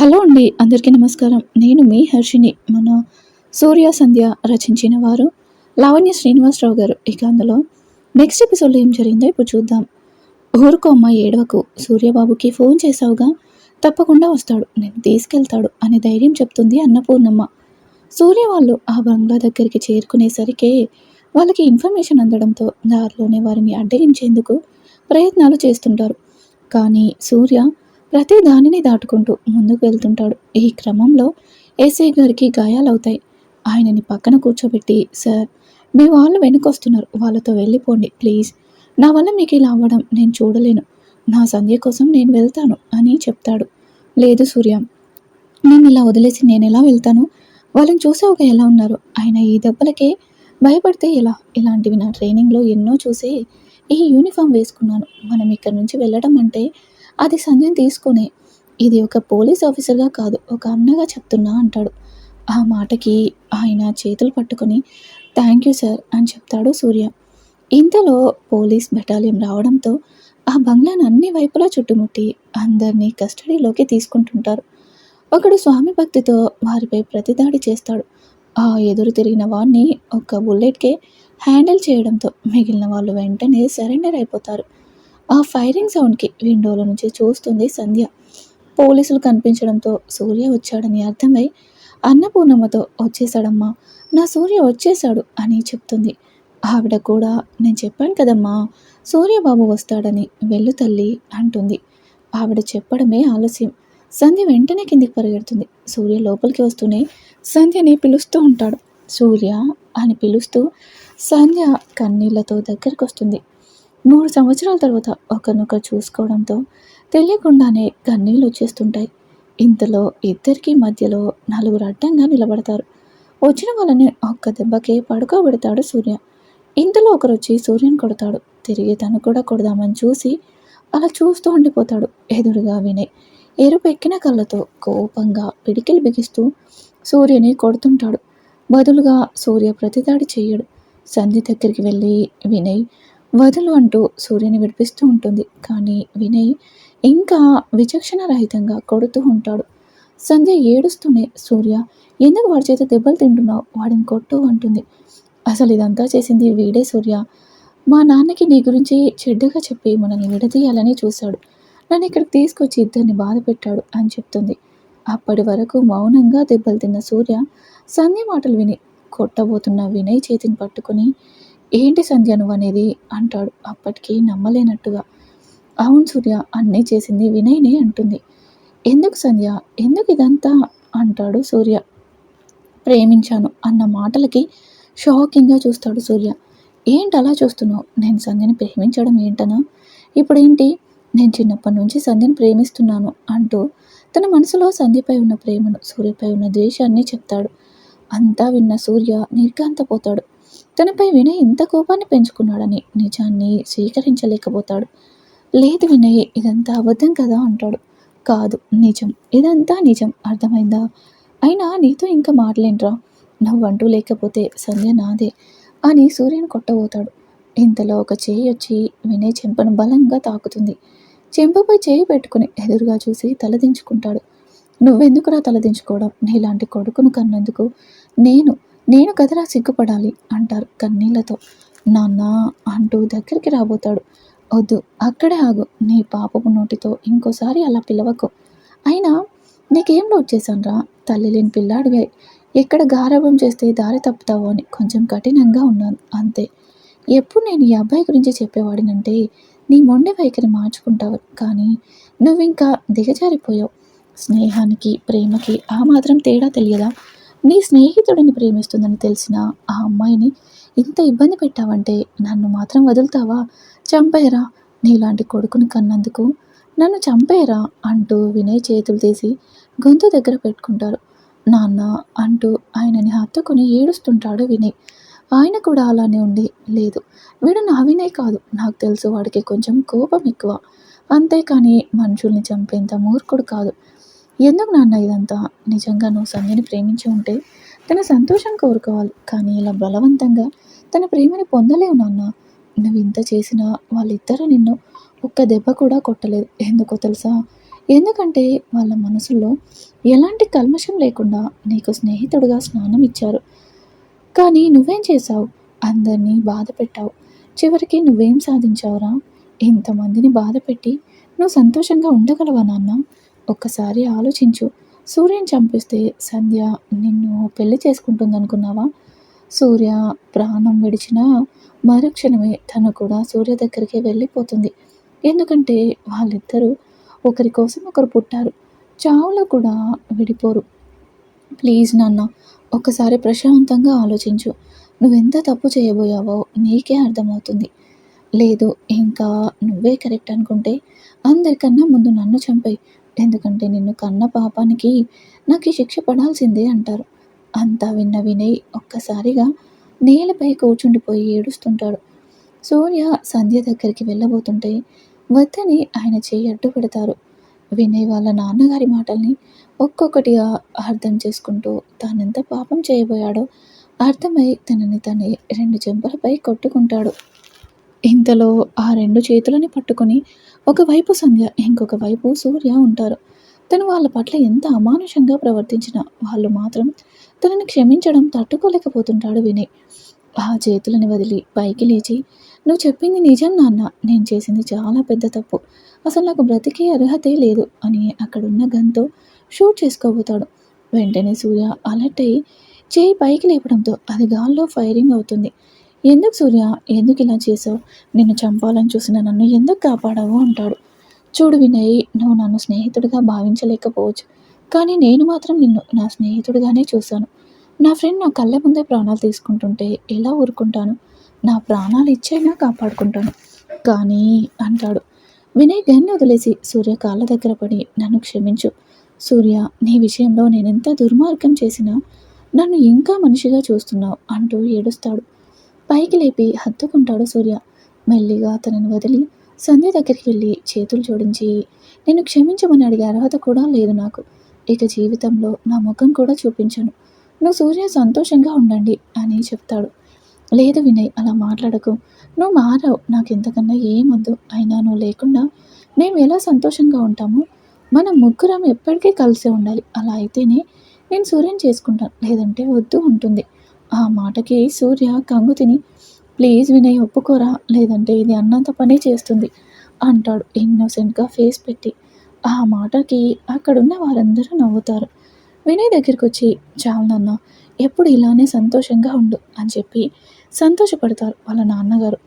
Hello అండి అందరికీ నమస్కారం. నేను మీ హర్షిని మన సూర్య సంధ్య రచించిన వారు లావణ్య శ్రీనివాసరావు గారు. ఇక అందులో నెక్స్ట్ ఎపిసోడ్లో ఏం జరిగిందో ఇప్పుడు చూద్దాం. ఊరుకో అమ్మ ఏడవకు. సూర్యబాబుకి ఫోన్ చేసావుగా? తప్పకుండా వస్తాడు. నేను తీసుకెళ్తాడు అని ధైర్యం చెప్తుంది అన్నపూర్ణమ్మ. సూర్య వాళ్ళు ఆ బంగ్లా దగ్గరికి చేరుకునేసరికి వాళ్ళకి ఇన్ఫర్మేషన్ అందడంతో దారిలోనే వారిని అడ్డగించేందుకు ప్రయత్నాలు చేస్తుంటారు. కానీ సూర్య ప్రతి దానిని దాటుకుంటూ ముందుకు వెళ్తుంటాడు. ఈ క్రమంలో ఏసీ గారికి గాయాలవుతాయి. ఆయనని పక్కన కూర్చోబెట్టి సార్ మీ వాళ్ళు వెనుకొస్తున్నారు. వాళ్ళతో వెళ్ళిపోండి ప్లీజ్. నా వల్ల మీకు ఇలా అవ్వడం నేను చూడలేను. నా సంధ్య కోసం నేను వెళ్తాను అని చెప్తాడు. లేదు సూర్య నేను ఇలా వదిలేసి నేను ఎలా వెళ్తాను? వాళ్ళని చూసావుగా ఎలా ఉన్నారు? ఆయన ఈ దెబ్బలకే భయపడితే ఎలా? ఇలాంటివి నా ట్రైనింగ్లో ఎన్నో చూసి ఈ యూనిఫామ్ వేసుకున్నాను. మనం ఇక్కడ నుంచి వెళ్ళడం అంటే అది సంధ్యను తీసుకొని ఇది ఒక పోలీస్ ఆఫీసర్గా కాదు ఒక అన్నగా చెప్తున్నా అంటాడు. ఆ మాటకి ఆయన చేతులు పట్టుకొని థ్యాంక్ యూ సార్ అని చెప్తాడు సూర్య. ఇంతలో పోలీస్ బెటాలియం రావడంతో ఆ బంగ్లాను అన్ని వైపులా చుట్టుముట్టి అందరినీ కస్టడీలోకి తీసుకుంటుంటారు. ఒకడు స్వామి భక్తితో వారిపై ప్రతిదాడి చేస్తాడు. ఆ ఎదురు తిరిగిన వాడిని ఒక బుల్లెట్కే హ్యాండిల్ చేయడంతో మిగిలిన వాళ్ళు వెంటనే సరెండర్ అయిపోతారు. ఆ ఫైరింగ్ సౌండ్కి విండోలో నుంచి చూస్తుంది సంధ్య. పోలీసులు కనిపించడంతో సూర్య వచ్చాడని అర్థమై అన్నపూర్ణమ్మతో వచ్చేశాడమ్మా. నా సూర్య వచ్చేశాడు అని చెప్తుంది. ఆవిడ కూడా నేను చెప్పాను కదమ్మా సూర్యబాబు వస్తాడని వెళ్ళు తల్లి అంటుంది. ఆవిడ చెప్పడమే ఆలస్యం. సంధ్య వెంటనే కిందికి పరిగెడుతుంది. సూర్య లోపలికి వస్తూనే సంధ్యని పిలుస్తూ ఉంటాడు. సూర్య అని పిలుస్తూ సంధ్య కన్నీళ్ళతో దగ్గరకు వస్తుంది మూడు సంవత్సరాల తర్వాత ఒకరినొకరు చూసుకోవడంతో తెలియకుండానే కన్నీళ్ళు వచ్చేస్తుంటాయి. ఇంతలో ఇద్దరికి మధ్యలో నలుగురు అడ్డంగా నిలబడతారు. వచ్చిన వాళ్ళని ఒక్క దెబ్బకే పడుకోబెడతాడు సూర్య. ఇంతలో ఒకరు వచ్చి సూర్యని కొడతాడు. తిరిగి తను కూడా కొడదామని చూసి అలా చూస్తూ ఉండిపోతాడు ఎదురుగా వినయ్. ఎరుపెక్కిన కళ్ళతో కోపంగా పిడికిలు బిగిస్తూ సూర్యని కొడుతుంటాడు. బదులుగా సూర్య ప్రతిదాడి చేయడు. సంధి దగ్గరికి వెళ్ళి వినయ్ వదులు అంటూ సూర్యని విడిపిస్తూ ఉంటుంది. కానీ వినయ్ ఇంకా విచక్షణ రహితంగా కొడుతూ ఉంటాడు. సంధ్య ఏడుస్తూనే సూర్య ఎందుకు వాడి చేత దెబ్బలు తింటున్నావు? వాడిని కొట్టు అంటుంది. అసలు ఇదంతా చేసింది వీడే సూర్య. మా నాన్నకి నీ గురించి చెడ్డగా చెప్పి మనల్ని విడదీయాలని చూశాడు. నన్ను ఇక్కడికి తీసుకొచ్చి ఇద్దరిని బాధ పెట్టాడు అని చెప్తుంది. అప్పటి వరకు మౌనంగా దెబ్బలు తిన్న సూర్య సంధ్య మాటలు విని కొట్టబోతున్న వినయ్ చేతిని పట్టుకుని ఏంటి సంధ్య నువ్వు అనేది అంటాడు. అప్పటికి నమ్మలేనట్టుగా. అవును సూర్య అన్నీ చేసింది వినయ్నే అంటుంది. ఎందుకు సంధ్య? ఎందుకు ఇదంతా? అంటాడు సూర్య. ప్రేమించాను అన్న మాటలకి షాకింగ్గా చూస్తాడు సూర్య. ఏంటి అలా చూస్తున్నావు? నేను సంధ్యని ప్రేమించడం ఏంటనా? ఇప్పుడేంటి? నేను చిన్నప్పటి నుంచి సంధ్యను ప్రేమిస్తున్నాను అంటూ తన మనసులో సంధ్యపై ఉన్న ప్రేమను సూర్యపై ఉన్న ద్వేషాన్ని చెప్తాడు. అంతా విన్న సూర్య నిర్గాంతపోతాడు తనపై వినయ్ ఇంత కోపాన్ని పెంచుకున్నాడని నిజాన్ని స్వీకరించలేకపోతాడు. లేదు వినయ్ ఇదంతా అబద్ధం కదా అంటాడు. కాదు నిజం. ఇదంతా నిజం. అర్థమైందా? అయినా నీతో ఇంకా మాటలేంట్రా నువ్వంటూ లేకపోతే సంధ్య నాదే అని సూర్యుని కొట్టబోతాడు. ఇంతలో ఒక చేయి వచ్చి వినయ్ చెంపను బలంగా తాకుతుంది. చెంపపై చేయి పెట్టుకుని ఎదురుగా చూసి తలదించుకుంటాడు. నువ్వెందుకురా తలదించుకోవడం? నీలాంటి కొడుకును కన్నందుకు నేను నేను కదరా సిగ్గుపడాలి అంటారు కన్నీళ్ళతో. నాన్న అంటూ దగ్గరికి రాబోతాడు. వద్దు అక్కడే ఆగు. నీ పాపపు నోటితో ఇంకోసారి అలా పిలవకు. అయినా నీకేం లోడ్ చేశానరా? తల్లి లేని పిల్లాడివే. ఎక్కడ గారవం చేస్తే దారి తప్పుతావో అని కొంచెం కఠినంగా ఉన్నాను. అంతే. ఎప్పుడు నేను ఈ అబ్బాయి గురించి చెప్పేవాడినంటే నీ మొండి వైఖరి మార్చుకుంటావు. కానీ నువ్వు ఇంకా దిగజారిపోయావు. స్నేహానికి ప్రేమకి ఆ మాత్రం తేడా తెలియదా? నీ స్నేహితుడిని ప్రేమిస్తుందని తెలిసిన ఆ అమ్మాయిని ఇంత ఇబ్బంది పెట్టావంటే నన్ను మాత్రం వదులుతావా? చంపేరా నీలాంటి కొడుకుని కన్నందుకు? నన్ను చంపేరా అంటూ వినయ్ చేతులు తీసి గొంతు దగ్గర పెట్టుకుంటారు నాన్న అంటూ ఆయనని హత్తుకుని ఏడుస్తుంటాడు వినయ్. ఆయన కూడా అలానే ఉండి లేదు వీడు నా వినయ్ కాదు. నాకు తెలుసు వాడికి కొంచెం కోపం ఎక్కువ. అంతేకాని మనుషుల్ని చంపేంత మూర్ఖుడు కాదు. ఎందుకు నాన్న ఇదంతా? నిజంగా నువ్వు సంధ్యని ప్రేమించి ఉంటే తన సంతోషం కోరుకోవాలి. కానీ ఇలా బలవంతంగా తన ప్రేమని పొందలేవు నాన్న. నువ్వు ఇంత చేసినా వాళ్ళిద్దరూ నిన్ను ఒక్క దెబ్బ కూడా కొట్టలేదు. ఎందుకో తెలుసా? ఎందుకంటే వాళ్ళ మనసులో ఎలాంటి కల్మషం లేకుండా నీకు స్నేహితుడిగా స్నానం ఇచ్చారు. కానీ నువ్వేం చేశావు? అందరినీ బాధ పెట్టావు. చివరికి నువ్వేం సాధించావురా? ఇంతమందిని బాధ పెట్టి నువ్వు సంతోషంగా ఉండగలవా నాన్న? ఒక్కసారి ఆలోచించు. సూర్యని చంపిస్తే సంధ్య నిన్ను పెళ్ళి చేసుకుంటుందనుకున్నావా? సూర్య ప్రాణం విడిచిన మరుక్షణమే తను కూడా సూర్య దగ్గరికి వెళ్ళిపోతుంది. ఎందుకంటే వాళ్ళిద్దరూ ఒకరి కోసం ఒకరు పుట్టారు. చావులో కూడా విడిపోరు. ప్లీజ్ నాన్న ఒక్కసారి ప్రశాంతంగా ఆలోచించు. నువ్వెంత తప్పు చేయబోయావో నీకే అర్థమవుతుంది. లేదు ఇంకా నువ్వే కరెక్ట్ అనుకుంటే అందరికన్నా ముందు నన్ను చంపేయి. ఎందుకంటే నిన్ను కన్న పాపానికి నాకు ఈ శిక్ష పడాల్సిందే అంటారు. అంతా విన్న వినయ్ ఒక్కసారిగా నేలపై కూర్చుండిపోయి ఏడుస్తుంటాడు. సూర్య సంధ్య దగ్గరికి వెళ్ళబోతుంటే వద్దని ఆయన చేయి అడ్డు పెడతారు వినయ్ వాళ్ళ నాన్నగారి మాటల్ని ఒక్కొక్కటిగా అర్థం చేసుకుంటూ తానెంత పాపం చేయబోయాడో అర్థమై తనని తనే రెండు చెంపలపై కొట్టుకుంటాడు. ఇంతలో ఆ రెండు చేతులని పట్టుకొని ఒకవైపు సంధ్య ఇంకొక వైపు సూర్య ఉంటారు. తను వాళ్ళ పట్ల ఎంత అమానుషంగా ప్రవర్తించినా వాళ్ళు మాత్రం తనని క్షమించడం తట్టుకోలేకపోతుంటాడు వినయ్ ఆ చేతులని వదిలి పైకి లేచి నువ్వు చెప్పింది నిజం నాన్న నేను చేసింది చాలా పెద్ద తప్పు. అసలు నాకు బ్రతికే అర్హతే లేదు అని అక్కడున్న గన్తో షూట్ చేసుకోబోతాడు. వెంటనే సూర్య అలర్ట్ అయ్యి చేయి పైకి లేపడంతో అది గాల్లో ఫైరింగ్ అవుతుంది. ఎందుకు సూర్య? ఎందుకు ఇలా చేసావు? నిన్ను చంపాలని చూసిన నన్ను ఎందుకు కాపాడావు? అంటాడు. చూడు వినయ్ నువ్వు నన్ను స్నేహితుడిగా భావించలేకపోవచ్చు. కానీ నేను మాత్రం నిన్ను నా స్నేహితుడిగానే చూశాను. నా ఫ్రెండ్ నా కళ్ళ ముందే ప్రాణాలు తీసుకుంటుంటే ఎలా ఊరుకుంటాను? నా ప్రాణాలు ఇచ్చైనా కాపాడుకుంటాను. కానీ అంటాడు. వినయ్ గన్ను వదిలేసి సూర్య కాళ్ళ దగ్గర పడి నన్ను క్షమించు. సూర్య నీ విషయంలో నేనెంత దుర్మార్గం చేసినా నన్ను ఇంకా మనిషిగా చూస్తున్నావు అంటూ ఏడుస్తాడు. పైకి లేపి హత్తుకుంటాడు సూర్య. మెల్లిగా తనను వదిలి సంధ్య దగ్గరికి వెళ్ళి చేతులు జోడించి నేను క్షమించమని అడిగే అర్హత కూడా లేదు నాకు. ఇక జీవితంలో నా ముఖం కూడా చూపించను. నువ్వు సూర్య సంతోషంగా ఉండండి అని చెప్తాడు. లేదు వినయ్ అలా మాట్లాడకు. నువ్వు మారావు. నాకు ఇంతకన్నా ఏమొద్దు అయినా నువ్వు లేకుండా మేము ఎలా సంతోషంగా ఉంటామో? మనం ముగ్గురం ఎప్పటికీ కలిసి ఉండాలి. అలా అయితేనే నేను సూర్యం చేసుకుంటాను. లేదంటే వద్దు ఉంటుంది ఆ మాటకి సూర్య కంగు తిని ప్లీజ్ వినయ్ ఒప్పుకోరా? లేదంటే ఇది అన్నంత పని చేస్తుంది అంటాడు ఇన్నోసెంట్గా ఫేస్ పెట్టి. ఆ మాటకి అక్కడున్న వారందరూ నవ్వుతారు. వినయ్ దగ్గరికి వచ్చి చాలు నాన్న ఎప్పుడు ఇలానే సంతోషంగా ఉండు అని చెప్పి సంతోషపడతారు వాళ్ళ నాన్నగారు.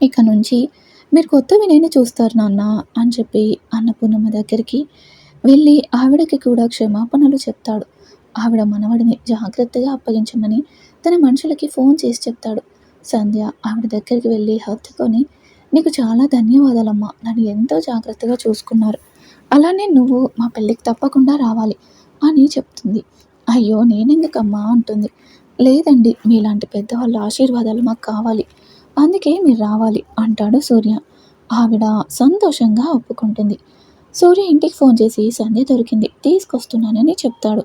ఇక నుంచి మీరు కొత్త వినయ్ని చూస్తారు నాన్న అని చెప్పి అన్నపూర్ణమ్మ దగ్గరికి వెళ్ళి ఆవిడకి కూడా క్షమాపణలు చెప్తాడు. ఆవిడ మనవడిని జాగ్రత్తగా అప్పగించమని తన మనుషులకి ఫోన్ చేసి చెప్తాడు. సంధ్య ఆవిడ దగ్గరికి వెళ్ళి హత్తుకొని నీకు చాలా ధన్యవాదాలమ్మా. నన్ను ఎంతో జాగ్రత్తగా చూసుకున్నారు. అలానే నువ్వు మా పెళ్ళికి తప్పకుండా రావాలి అని చెప్తుంది. అయ్యో నేనెందుకమ్మా? అంటుంది. లేదండి మీలాంటి పెద్దవాళ్ళ ఆశీర్వాదాలు మాకు కావాలి. అందుకే మీరు రావాలి అంటాడు సూర్య. ఆవిడ సంతోషంగా ఒప్పుకుంటుంది. సూర్య ఇంటికి ఫోన్ చేసి సంధ్య దొరికింది తీసుకొస్తున్నానని చెప్తాడు.